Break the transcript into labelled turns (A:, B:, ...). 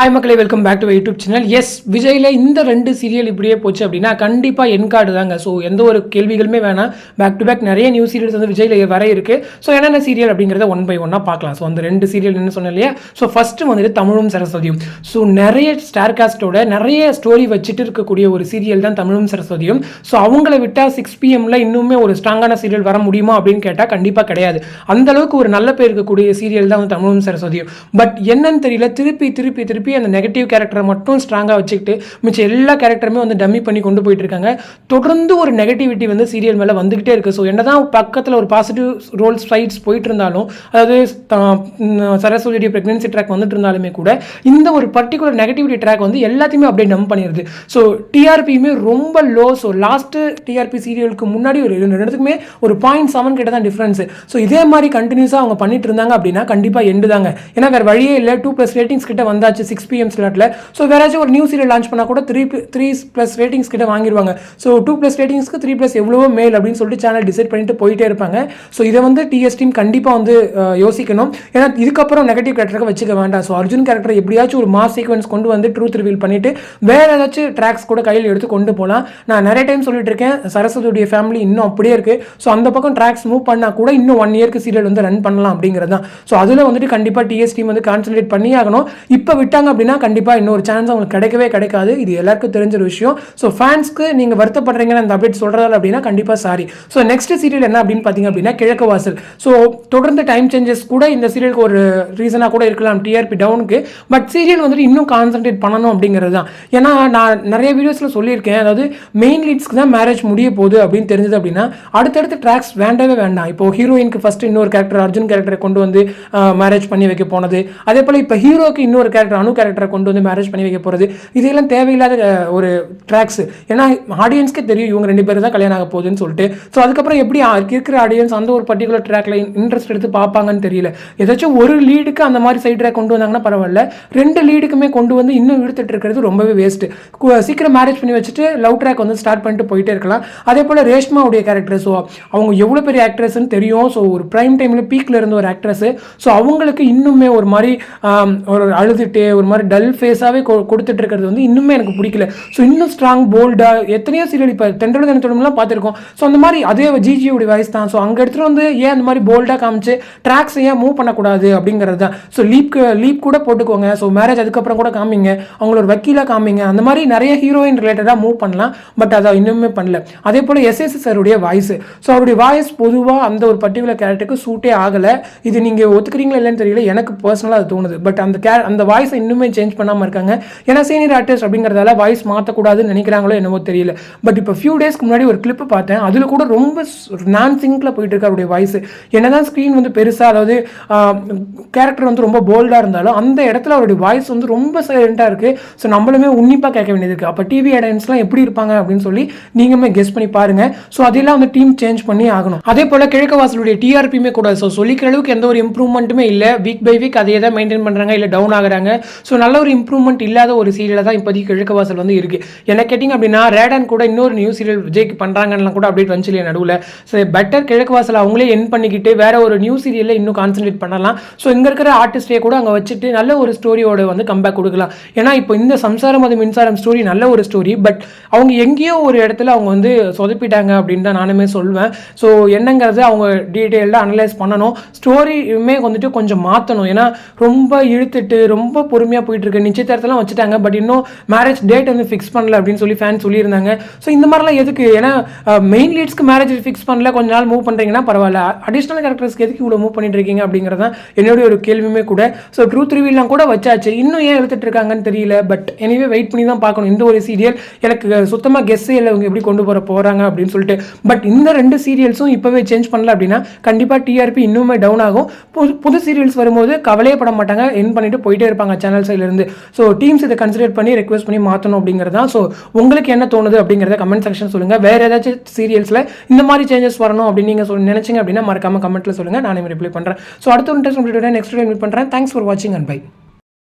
A: Hi மக்களே welcome back to YouTube channel S விஜயில் இந்த ரெண்டு சீரியல் இப்படியே போச்சு அப்படின்னா கண்டிப்பாக என் கார்டு தாங்க. ஸோ எந்த ஒரு கேள்விகளுமே வேணாம். பேக் டு பேக் நிறைய நியூ சீரியல்ஸ் வந்து விஜயில் வர இருக்கு. ஸோ என்னென்ன சீரியல் அப்படிங்கிறத ஒன் பை ஒன்னாக பார்க்கலாம். ஸோ அந்த ரெண்டு சீரியல் என்ன சொன்னேன் இல்லையா? ஸோ ஃபஸ்ட்டு வந்துட்டு தமிழும் சரஸ்வதியும். ஸோ நிறைய ஸ்டார் காஸ்டோட நிறைய ஸ்டோரி வச்சுட்டு இருக்கக்கூடிய ஒரு சீரியல் தான் தமிழும் சரஸ்வதியும். ஸோ அவங்கள விட்டால் சிக்ஸ் பிஎம்ல இன்னுமே ஒரு ஸ்ட்ராங்கான சீரியல் வர முடியுமா அப்படின்னு கேட்டால் கண்டிப்பாக கிடையாது. அந்த அளவுக்கு ஒரு நல்ல பேர் இருக்கக்கூடிய சீரியல் தான் வந்து தமிழும் சரஸ்வதியும். பட் என்னன்னு தெரியல. திருப்பி திருப்பி திருப்பி அந்த நெகட்டிவ் கேரக்டரை மட்டும் ஸ்ட்ராங்காக வச்சுக்கிட்டு மிச்சம் எல்லா கேரக்டருமே வந்து டம்மி பண்ணி கொண்டு போயிட்டு இருக்காங்க. தொடர்ந்து ஒரு நெகட்டிவிட்டி வந்து சீரியல் மேலே வந்துகிட்டே இருக்குது ஸோ என்னதான் பக்கத்தில் ஒரு பாசிட்டிவ் ரோல் ஃபைட்ஸ் போயிட்டு இருந்தாலும் அதாவது சரஸ்வதியுடைய ப்ரெக்னன்சி ட்ராக் வந்துட்டு இருந்தாலுமே கூட இந்த ஒரு பர்டிகுலர் நெகட்டிவிட்டி ட்ராக் வந்து எல்லாத்தையுமே அப்படியே நம் பண்ணிடுது. ஸோ டிஆர்பியுமே ரொம்ப லோ ஸோ லாஸ்ட்டு டிஆர்பி சீரியலுக்கு முன்னாடி ஒரு ரெண்டுத்துக்குமே ஒரு பாயிண்ட் செவன் கிட்ட தான் டிஃப்ரென்ஸு ஸோ இதே மாதிரி கண்டினியூஸாக அவங்க பண்ணிட்டு இருந்தாங்க அப்படின்னா கண்டிப்பாக எண்டு தாங்க. ஏன்னா வேறு வழியே இல்லை. டூ ப்ளஸ் ரேட்டிங்ஸ் கிட்ட வந்தாச்சு. சிக்ஸ் பிஎம் ஸ்லாட்டில் ஸோ வேறாச்சும் ஒரு நியூ சீரியல் லான்ச் பண்ணால் கூட த்ரீ த்ரீ ப்ளஸ் ரேட்டிங்ஸ் கிட்ட வாங்கிடுவாங்க ஸோ டூ ப்ளஸ் ரேட்டிங்ஸ்க்கு த்ரீ ப்ளஸ் எவ்வளோ மேல் அப்படின்னு சொல்லிட்டு சேனல் டிசைட் பண்ணிட்டு போயிட்டே இருப்பாங்க. ஸோ இதை வந்து டிஎஸ் டீம் கண்டிப்பாக வந்து யோசிக்கணும். ஏன்னா இதுக்கப்புறம் நெகட்டிவ் கேரக்டருக்கு வச்சுக்க வேண்டாம். ஸோ அர்ஜுன் கேரக்டர் எப்படியாச்சும் ஒரு மாஸ் சீக்வன்ஸ் கொண்டு வந்து ட்ரூத் ரிவீல் பண்ணிட்டு வேற ஏதாச்சும் ட்ராக்ஸ் கூட கையில் எடுத்து கொண்டு போகலாம் நான் நிறைய டைம் சொல்லிட்டு இருக்கேன். சரஸ்வதியுடைய ஃபேமிலி இன்னும் அப்படியே இருக்கு. ஸோ அந்த பக்கம் ட்ராக்ஸ் மூவ் பண்ணால் கூட இன்னும் ஒன் இயர்க்கு சீரியல் வந்து ரன் பண்ணலாம் அப்படிங்கிறது தான் ஸோ அதில் வந்துட்டு கண்டிப்பாக டிஎஸ் டீம் வந்து கான்சன்ட்ரேட் பண்ணி ஆகணும். இப்போ விட்டால் விட்டாங்க அப்படின்னா கண்டிப்பாக இன்னொரு சான்ஸ் அவங்களுக்கு கிடைக்கவே கிடைக்காது. இது எல்லாருக்கும் தெரிஞ்ச ஒரு விஷயம். ஸோ ஃபேன்ஸ்க்கு நீங்கள் வருத்தப்படுறீங்கன்னு அந்த அப்டேட் சொல்கிறதால அப்படின்னா கண்டிப்பாக சாரி ஸோ நெக்ஸ்ட் சீரியல் என்ன அப்படின்னு பார்த்தீங்க அப்படின்னா கிழக்கு வாசல். ஸோ தொடர்ந்து டைம் சேஞ்சஸ் கூட இந்த சீரியலுக்கு ஒரு ரீசனாக கூட இருக்கலாம் டிஆர்பி டவுனுக்கு பட் சீரியல் வந்துட்டு இன்னும் கான்சென்ட்ரேட் பண்ணணும் அப்படிங்கிறது தான். ஏன்னா நான் நிறைய வீடியோஸில் சொல்லியிருக்கேன். அதாவது மெயின் லீட்ஸ்க்கு தான் மேரேஜ் முடிய போகுது அப்படின்னு தெரிஞ்சது அப்படின்னா அடுத்தடுத்த ட்ராக்ஸ் வேண்டவே வேண்டாம். இப்போ ஹீரோயினுக்கு ஃபஸ்ட்டு இன்னொரு கேரக்டர் அர்ஜுன் கேரக்டரை கொண்டு வந்து மேரேஜ் பண்ணி வைக்க போனது. அதே போல் இப்போ ஹீரோக்கு இன்னொரு கேரக்டர் அனு கேரக்டரை கொண்டு வந்து மேரேஜ் பண்ணி வைக்க போகிறது இதெல்லாம் தேவையில்லாத ஒரு ட்ராக்ஸ் ஏன்னா ஆடியன்ஸ்க்கே தெரியும். இவங்க ரெண்டு பேரும் தான் கல்யாணம் ஆக போகுதுன்னு சொல்லிட்டு. ஸோ அதுக்கப்புறம் எப்படி இருக்கிற ஆடியன்ஸ் அந்த ஒரு பர்டிகுலர் ட்ராக்ல இன்ட்ரெஸ்ட் எடுத்து பார்ப்பாங்கன்னு தெரியல. ஏதாச்சும் ஒரு லீடுக்கு அந்த மாதிரி சைட் ட்ராக் கொண்டு வந்தாங்கன்னா பரவாயில்ல. ரெண்டு லீடுக்குமே கொண்டு வந்து இன்னும் இழுத்துட்டு இருக்கிறது ரொம்பவே வேஸ்ட் சீக்கிரம் மேரேஜ் பண்ணி வச்சுட்டு லவ் ட்ராக் வந்து ஸ்டார்ட் பண்ணிட்டு போயிட்டே இருக்கலாம். அதே போல் ரேஷ்மாவுடைய கேரக்டர் ஸோ அவங்க எவ்வளோ பெரிய ஆக்ட்ரஸ்ன்னு தெரியும். ஸோ ஒரு ப்ரைம் டைமில் பீக்கில் இருந்த ஒரு ஆக்ட்ரஸ் ஸோ அவங்களுக்கு இன்னுமே ஒரு மாதிரி ஒரு அழுதுட்டு ஒரு மாதிரி டல் ஃபேஸாகவே கொடுத்துட்டு இருக்கிறது வந்து இன்னுமே எனக்கு பிடிக்கல. ஸோ இன்னும் ஸ்ட்ராங் போல்டாக எத்தனையோ சீரியல் இப்போ தென்றல் தினத்தோடலாம் பார்த்துருக்கோம். ஸோ அந்த மாதிரி அதே ஜிஜியோட வாய்ஸ் தான். ஸோ அங்கே எடுத்துகிட்டு வந்து ஏன் அந்த மாதிரி போல்டாக காமிச்சு ட்ராக்ஸ் ஏன் மூவ் பண்ணக்கூடாது அப்படிங்கிறது தான். ஸோ லீப் லீப் கூட போட்டுக்கோங்க. ஸோ மேரேஜ் அதுக்கப்புறம் கூட காமிங்க. அவங்களோட வக்கீலாக காமிங்க. அந்த மாதிரி நிறைய ஹீரோயின் ரிலேட்டடாக மூவ் பண்ணலாம். பட் அதை இன்னுமே பண்ணல. அதே போல் எஸ்எஸ் சாருடைய வாய்ஸ் ஸோ அவருடைய வாய்ஸ் பொதுவாக அந்த ஒரு பர்டிகுலர் கேரக்டருக்கு சூட்டே ஆகலை. இது நீங்கள் ஒத்துக்கிறீங்களா இல்லைன்னு தெரியல. எனக்கு பர்சனலாக அது தோணுது. பட் அந்த கே அந்த வாய்ஸை இன்னுமே சேஞ்ச் பண்ணாமல் இருக்காங்க. ஏன்னா சீனியர் ஆர்டிஸ்ட் அப்படிங்கிறதால வாய்ஸ் மாற்றக்கூடாதுன்னு நினைக்கிறாங்களோ என்னவோ தெரியல. பட் இப்போ ஃபியூ டேஸ்க்கு முன்னாடி ஒரு கிளிப்பு பார்த்தேன். அதில் கூட ரொம்ப நான் சிங்கில் போயிட்டு இருக்கு அவருடைய வாய்ஸ் என்னதான் ஸ்க்ரீன் வந்து பெருசாக அதாவது கேரக்டர் வந்து ரொம்ப போல்டாக இருந்தாலும் அந்த இடத்துல அவருடைய வாய்ஸ் வந்து ரொம்ப சைலண்ட்டாக இருக்குது ஸோ நம்மளுமே உன்னிப்பாக கேட்க வேண்டியது இருக்குது அப்போ டிவி ஆடியன்ஸ்லாம் எப்படி இருப்பாங்க அப்படின்னு சொல்லி நீங்களுமே கெஸ் பண்ணி பாருங்க. ஸோ அதெல்லாம் வந்து டீம் சேஞ்ச் பண்ணி ஆகணும். அதே போல் கிழக்கு வாசலுடைய டிஆர்பியுமே கூட ஸோ சொல்லிக்கிற அளவுக்கு எந்த ஒரு இம்ப்ரூவ்மெண்ட்டுமே இல்லை. வீக் பை வீக் அதே தான் மெயின்டைன் பண்ணுறாங்க இல்லை டவுன் ஆகுறாங்க. ஸோ நல்ல ஒரு இம்ப்ரூவ்மெண்ட் இல்லாத ஒரு சீரியலாக தான் இப்போதைக்கு கிழக்கு வாசல் வந்து இருக்குது என்ன கேட்டிங்க அப்படின்னா ரேடன் கூட இன்னொரு நியூ சீரியல் விஜய்க்கு பண்ணுறாங்கலாம் கூட அப்டேட் வந்துச்சு இல்லையா நடுவில். ஸோ பெட்டர் கிழக்கு வாசல் அவங்களே என் பண்ணிக்கிட்டு வேற ஒரு நியூ சீரியலில் இன்னும் கான்சென்ட்ரேட் பண்ணலாம். ஸோ இங்கே இருக்கிற ஆர்டிஸ்டே கூட அங்கே வச்சுட்டு நல்ல ஒரு ஸ்டோரியோட வந்து கம்பேக் கொடுக்கலாம். ஏன்னா இப்போ இந்த சம்சாரம் அது மின்சாரம் ஸ்டோரி நல்ல ஒரு ஸ்டோரி பட் அவங்க எங்கேயோ ஒரு இடத்துல அவங்க வந்து சொதப்பிட்டாங்க அப்படின்னு தான் நானுமே சொல்வேன். ஸோ என்னங்கிறது அவங்க டீட்டெயில்டாக அனலைஸ் பண்ணணும். ஸ்டோரியுமே வந்துட்டு கொஞ்சம் மாற்றணும் ஏன்னா ரொம்ப இழுத்துட்டு ரொம்ப பொறுமையாக போயிட்டு போயிட்டுருக்கு. நிச்சயதார்த்தம்லாம் வச்சுட்டாங்க. பட் இன்னும் மேரேஜ் டேட் வந்து ஃபிக்ஸ் பண்ணல அப்படின்னு சொல்லி ஃபேன் சொல்லியிருந்தாங்க. ஸோ இந்த மாதிரிலாம் எதுக்கு? ஏன்னா மெயின் லீட்ஸ்க்கு மேரேஜ் ஃபிக்ஸ் பண்ணல. கொஞ்ச நாள் மூவ் பண்ணுறீங்கன்னா பரவாயில்ல. அடிஷ்னல் கேரக்டர்ஸ்க்கு எதுக்கு இவ்வளோ மூவ் பண்ணிட்டு இருக்கீங்க அப்படிங்கிறது தான் என்னுடைய ஒரு கேள்வியுமே கூட. ஸோ ட்ரூத் ரிவீல்லாம் கூட வச்சாச்சு. இன்னும் ஏன் எழுத்துட்டு இருக்காங்கன்னு தெரியல. பட் எனிவே வெயிட் பண்ணி தான் பார்க்கணும். இந்த ஒரு சீரியல் எனக்கு சுத்தமாக கெஸ்ஸே இல்லை. இவங்க எப்படி கொண்டு போகிற போகிறாங்க அப்படின்னு சொல்லிட்டு. பட் இந்த ரெண்டு சீரியல்ஸும் இப்போவே சேஞ்ச் பண்ணல அப்படின்னா கண்டிப்பாக டிஆர்பி இன்னுமே டவுன் ஆகும். புது புது சீரியல்ஸ் வரும்போது கவலையே பட மாட்டாங்க. என் பண்ணிட்டு போயிட்டே இருப்பாங்க. சேனல் சைட்லேருந்து ஸோ டீம்ஸ் இதை கன்சிடர் பண்ணி ரெக்வஸ்ட் பண்ணி மாற்றணும் அப்படிங்கிறது தான் ஸோ உங்களுக்கு என்ன தோணுது அப்படிங்கிறத கமெண்ட் செக்ஷன் சொல்லுங்கள் வேறு ஏதாச்சும் சீரியல்ஸில் இந்த மாதிரி சேஞ்சஸ் வரணும் அப்படின்னு நீங்கள் சொல்லி நினைச்சீங்க அப்படின்னா மறக்காம கமெண்ட்டில் சொல்லுங்கள் நானே ரிப்ளை பண்ணுறேன் ஸோ அடுத்த ஒரு இன்ட்ரெஸ்ட் நெக்ஸ்ட் மீட் பண்ணுறேன் தேங்க்ஸ் ஃபார் வாட்சிங் அண்ட் பை